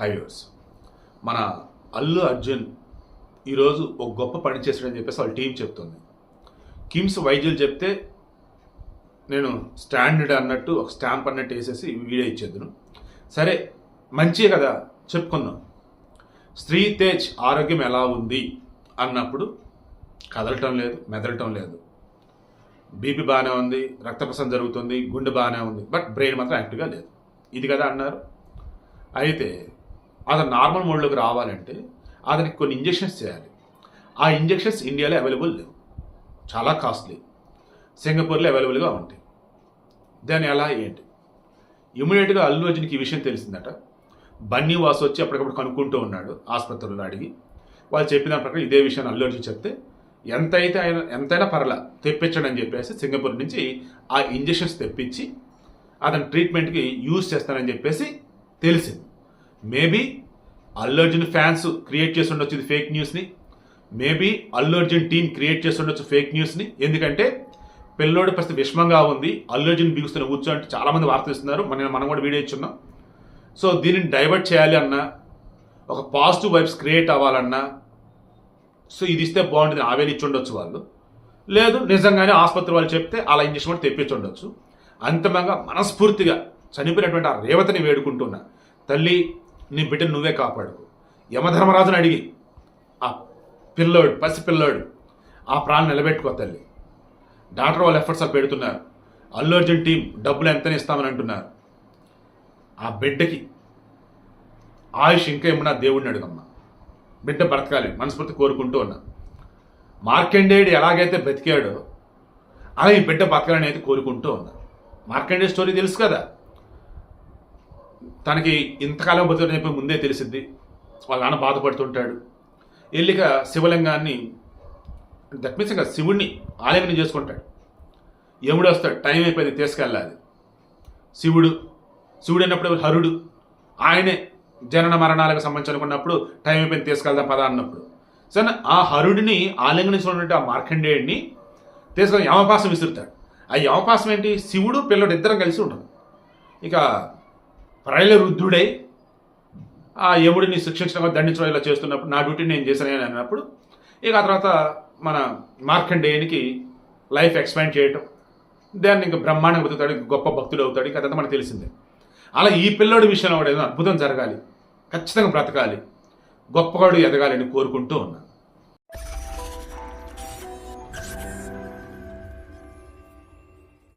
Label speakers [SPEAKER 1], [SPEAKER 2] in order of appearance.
[SPEAKER 1] Highways మన అల్లు అర్జున్ ఈరోజు ఒక గొప్ప పని చేశాడని చెప్పేసి వాళ్ళ టీం చెప్తుంది. కిమ్స్ వైద్యులు చెప్తే నేను స్టాండర్డ్ అన్నట్టు ఒక స్టాంప్ అన్నట్టు వేసేసి వీడియో ఇచ్చేద్దును. సరే మంచిగా కదా చెప్పుకుందాం. స్త్రీ తేజ్ ఆరోగ్యం ఎలా ఉంది అన్నప్పుడు కదలటం లేదు మెదలటం లేదు. బీపీ బాగానే ఉంది రక్తప్రసరణ జరుగుతుంది గుండె బాగానే ఉంది బట్ బ్రెయిన్ మాత్రం యాక్టివ్గా లేదు. ఇది కదా అన్నారు. అయితే అతను నార్మల్ మోడ్లోకి రావాలంటే అతనికి కొన్ని ఇంజెక్షన్స్ చేయాలి. ఆ ఇంజెక్షన్స్ ఇండియాలో అవైలబుల్ లేవు. చాలా కాస్ట్లీ. సింగపూర్లో అవైలబుల్గా ఉంటాయి. దాని ఎలా ఏంటి? ఇమీడియట్గా అల్లు అర్జున్కి ఈ విషయం తెలిసిందట. బన్నీ వాసు వచ్చి అప్పటికప్పుడు కనుక్కుంటూ ఉన్నాడు ఆసుపత్రుల్లో అడిగి. వాళ్ళు చెప్పిన ప్రకారం ఇదే విషయాన్ని అల్లు అర్జున్ చెప్తే ఎంతైతే ఆయన ఎంతైనా పర్లా తెప్పించడం అని చెప్పేసి సింగపూర్ నుంచి ఆ ఇంజెక్షన్స్ తెప్పించి అతని ట్రీట్మెంట్కి యూజ్ చేస్తానని చెప్పేసి తెలిసింది. Maybe Allu Arjun fans create చేసి ఉండొచ్చు ఇది ఫేక్ న్యూస్ని maybe Allu Arjun team create చేసి ఉండొచ్చు ఫేక్ న్యూస్ని ఎందుకంటే పిల్లోడి పరిస్థితి విషమంగా ఉంది. అల్లు అర్జున్ బిగుస్తున్న కూర్చో అంటే చాలామంది వార్తలు ఇస్తున్నారు. మన మనం కూడా వీడియో ఇచ్చున్నాం. సో దీనిని డైవర్ట్ చేయాలి అన్నా ఒక పాజిటివ్ వైబ్స్ క్రియేట్ అవ్వాలన్నా సో ఇది ఇస్తే బాగుంటుంది ఆవేలు ఇచ్చి ఉండొచ్చు వాళ్ళు. లేదు నిజంగానే ఆసుపత్రి వాళ్ళు చెప్తే అలా ఇంజక్షన్ కూడా తెప్పించి ఉండొచ్చు. అంతిమంగా మనస్ఫూర్తిగా చనిపోయినటువంటి ఆ రేవతిని వేడుకుంటున్నా. తల్లి నీ బిడ్డను నువ్వే కాపాడు యమధర్మరాజుని అడిగి ఆ పిల్లోడు పసి పిల్లోడు ఆ ప్రాణం నిలబెట్టుకో తల్లి. డాక్టర్ వాళ్ళు ఎఫర్ట్స్ అవి పెడుతున్నారు. అల్లు అర్జున్ టీం డబ్బులు ఎంతనే ఇస్తామని అంటున్నారు. ఆ బిడ్డకి ఆయుష్ ఇంకా ఏమన్నా దేవుడిని అడుగమ్మా. బిడ్డ బ్రతకాలి మనస్ఫూర్తి కోరుకుంటూ ఉన్నా. మార్కండేయుడు ఎలాగైతే బ్రతికాడో అలా ఈ బిడ్డ బతకాలని అయితే కోరుకుంటూ ఉన్నా. మార్కండేయ స్టోరీ తెలుసు కదా? తనకి ఇంతకాలం బతుకునే ముందే తెలిసిద్ది. వాళ్ళ నాన్న బాధపడుతుంటాడు. ఎల్లిక శివలింగాన్ని దట్ మీన్స్ ఇంకా శివుణ్ణి ఆలింగనం చేసుకుంటాడు. యముడు వస్తాడు టైం అయిపోయింది తీసుకెళ్ళాలి. శివుడు శివుడు అన్నప్పుడు హరుడు ఆయనే జనన మరణాలకు సంబంధించి అనుకున్నప్పుడు టైం అయిపోయింది తీసుకెళ్దాం పదా అన్నప్పుడు. సరే ఆ హరుడిని ఆలింగనించినటువంటి ఆ మార్కండేయుడిని తీసుకొని యమపాసం విసురుతాడు. ఆ యమపాసం ఏంటి? శివుడు పిల్లడు ఇద్దరం కలిసి ఉంటారు ఇక ప్రళయరుద్ధుడై. ఆ యముడిని శిక్షించడం దండించడం ఇలా చేస్తున్నప్పుడు నా డ్యూటీ నేను చేశాను అని అన్నప్పుడు ఇక ఆ తర్వాత మన మార్కండేయునికి లైఫ్ ఎక్స్పాండ్ చేయటం. దాన్ని ఇంకా బ్రహ్మాండం బతుకుతాడు గొప్ప భక్తుడు అవుతాడు ఇక అదంతా మనకు తెలిసిందే. అలా ఈ పిల్లోడి విషయంలో కూడా ఏదో అద్భుతం జరగాలి ఖచ్చితంగా బ్రతకాలి గొప్పగాడు ఎదగాలని కోరుకుంటూ ఉన్నాను.